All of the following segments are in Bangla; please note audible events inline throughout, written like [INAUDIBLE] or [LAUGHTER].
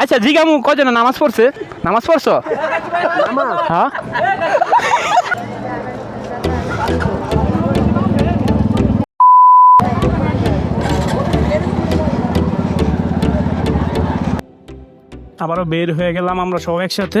আচ্ছা জিগামু কজন নামাজ পড়ছে? নামাজ পড়ছো? হ্যাঁ? আবারও বের হয়ে গেলাম আমরা সব একসাথে।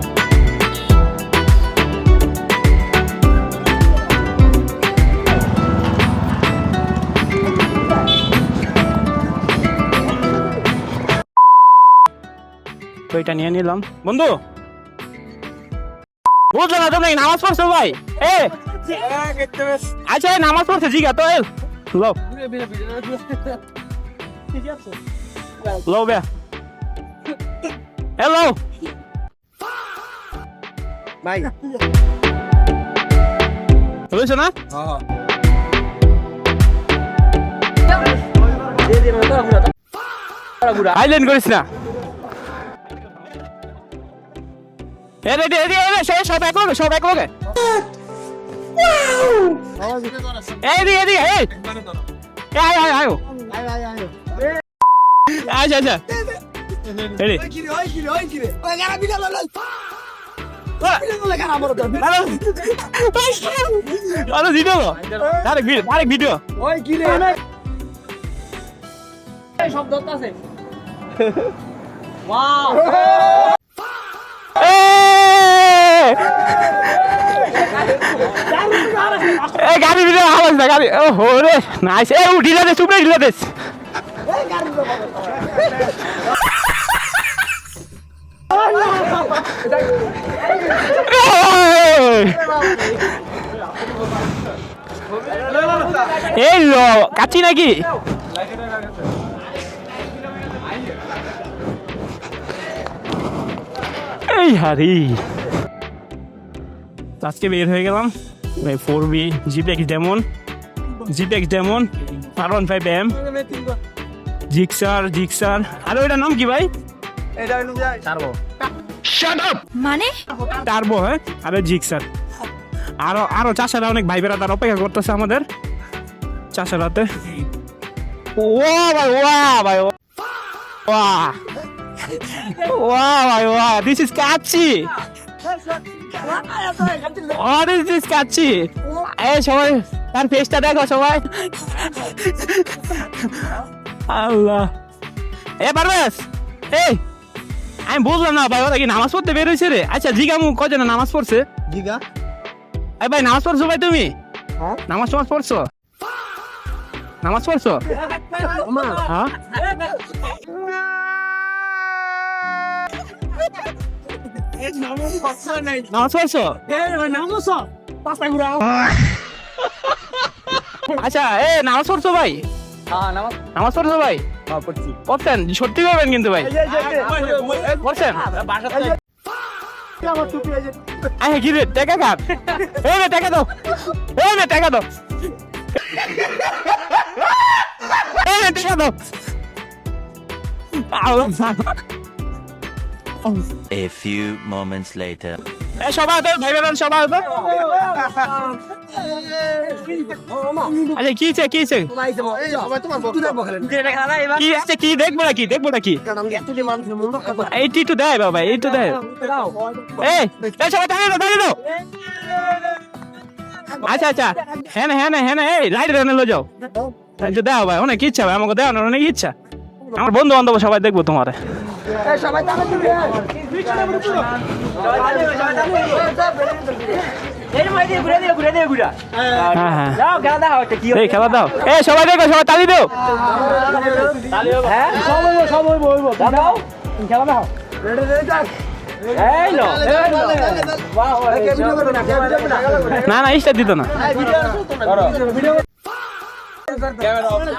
এটা নিয়ে নিলাম। বন্ধু! বুঝলো না তুমি নামাজ পড়ছো ভাই? এ! আচ্ছা নামাজ পড়ছে জিগা তো এল। লো লো বে। হ্যালো ভাই। বুঝছ না? আইলেন করিস না। এ রেডি রেডি এ সে সব এক সব এক আয় আয় আয় আচ্ছা আচ্ছা ভিডিও আরেক ভিডিও আরেক ভিডিও। [LAUGHS] [LAUGHS] এই গাড়ি ভিডিও আওয়াজ না গাড়ি। ও, হো রে নাইস এ ঢিলা দে সুপরে ঢিলা দে। এই লো কাচ্ছি নাকি? এই হারি। তো আজকে বের হয়ে গেলাম four B GPX Demon GPX Demon R one five M Gixxer Gixxer আর ওইটার নাম কি ভাই মানে টার্বো হ্যাঁ আরে জিক্সার আরও আরও চাষারা অনেক ভাই বেড়া তার অপেক্ষা করতেছে আমাদের চাষারাতে ও ভাই ওয়া ভাই ওয়া ওয়া ভাই ওয়া this is kacchi Is this kacchi এই সবাই তার ফেসটা দেখো সবাই। আল্লাহ। এ পারবেশ এই আমি বুঝলাম না ভাই ওরা কি নামাজ পড়তে বের হয়েছে রে? আচ্ছা জিগামু কজন নামাজ পড়ছে? জিগা? এই ভাই নামাজ পড়ছো ভাই তুমি? হ্যাঁ? নামাজ টামাজ পড়ছো? নামাজ পড়ছো? হ্যাঁ? আচ্ছা এ নামাজ পড়ছো ভাই। নামাজ পড়ছো ভাই। পড়ছেন? সত্যি করবেন কিন্তু ভাই। পড়ছেন? আরে কি রে টাকা কাট এই রে টাকা দাও। এই রে টাকা দাও। এই রে টাকা দাও। আল্লাহ A few moments later. এ সবাই তো ভাই বেরান সবাই তো আচ্ছা কি কি কি কি দেখব নাকি দেখব নাকি? এইটি তো দেয় বাবা এই তো দেয়। এই সবাই দাঁড়িয়ে দাও দাঁড়িয়ে দাও। আচ্ছা আচ্ছা। হ্যাঁ হ্যাঁ না হ্যাঁ এই লাইট রেনে লো যাও। দাও ভাই অনেক ইচ্ছা ভাই আমাকে দেওয়ার অনেক ইচ্ছা। আমার বন্ধু বান্ধব সবাই দেখব তোমার। খেলা দাও সবাই দেখো সবাই তালি দাও। না না স্টার দিত না।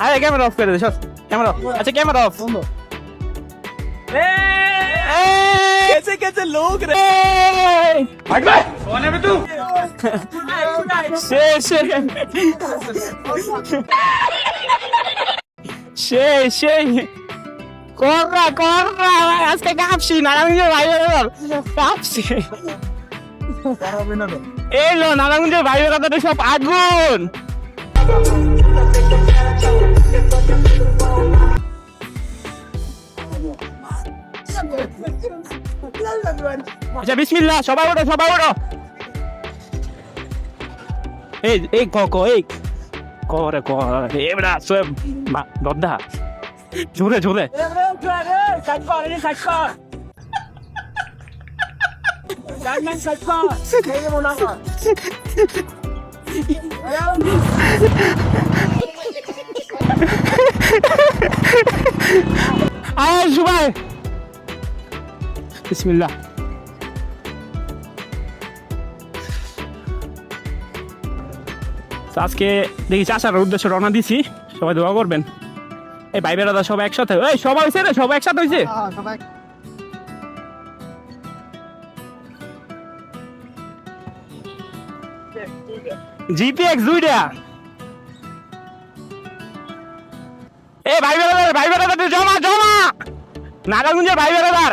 আরে ক্যামেরা অফ করে দে ক্যামেরা অফ। আচ্ছা ক্যামেরা অফ। कैसे कैसे लोग रे हट बे कौन है बे तू शे शे শে শে কররা কররা আজকে কাঁপছি নারায়ণগঞ্জের ভাইয়ের কাঁপছি এই লো নারায়ণগঞ্জের ভাইয়ের তো সব আগুন আচ্ছা বিসমিল্লাহ সবাই ওঠো সবাই ওঠো। এই এই ক ক এই। করে করে। এবড়া সব দদ্দা জোরে জোরে আয় সবাই। বিসমিল্লাহ। তো আজকে দেখি চাষার উদ্দেশ্যে রওনা দিছি। সবাই দোয়া করবেন। এই ভাই বেড়াদা সবাই একসাথে। এই সবাই হয়েছে রে সবাই একসাথে হয়েছে জিপিএক্স দুইটা। এ ভাই বেড়াদার ভাই বেড়াদার জমা জমা। নাগাগুঞ্জের ভাই বেড়াদার।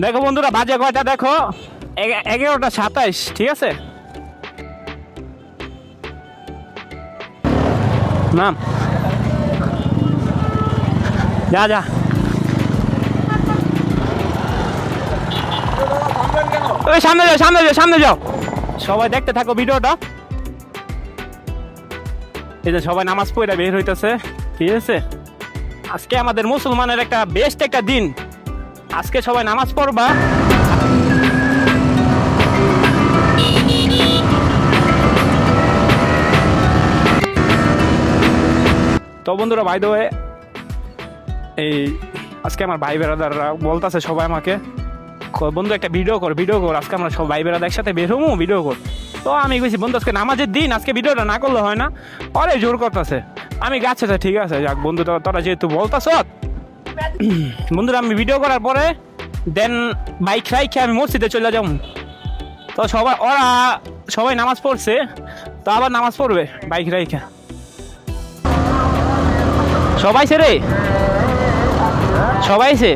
দেখো বন্ধুরা, বাজে কয়টা দেখো? এগা- এগারোটা সাতাইশ, ঠিক আছে? নাম? যা যা। ওই সামনে যাও সামনে যাও সামনে যাও। সবাই দেখতে থাকো ভিডিওটা। এই যে সবাই নামাজ পড়ে বের হইতেছে, ঠিক আছে? আজকে আমাদের মুসলমানের একটা বেস্ট একটা দিন। আজকে সবাই নামাজ পড়বা। তো বন্ধুরা ভাই দেওয়ে এই আজকে আমার ভাই বেড়াদাররা বলতেছে সবাই আমাকে বন্ধু, একটা ভিডিও কর ভিডিও কর, আজকে আমরা সব ভাই বেড়াদার একসাথে বের হব ভিডিও কর। তো আমি কইছি, বন্ধু, আজকে নামাজের দিন, আজকে ভিডিওটা না করলে হয় না। অরে জোর করতেছে। আমি গাছে ঠিক আছে, যাক বন্ধু তোরা যেহেতু বলতাছ [CLEARS THROAT] বন্ধুরা, আমি ভিডিও করার পরে দেন বাইক রাইখে আমি মসজিদে চলে যাব। তো সবাই, ওরা সবাই নামাজ পড়ছে, তো আবার নামাজ পড়বে বাইক রাইখে। সবাই সে রে? সবাই সে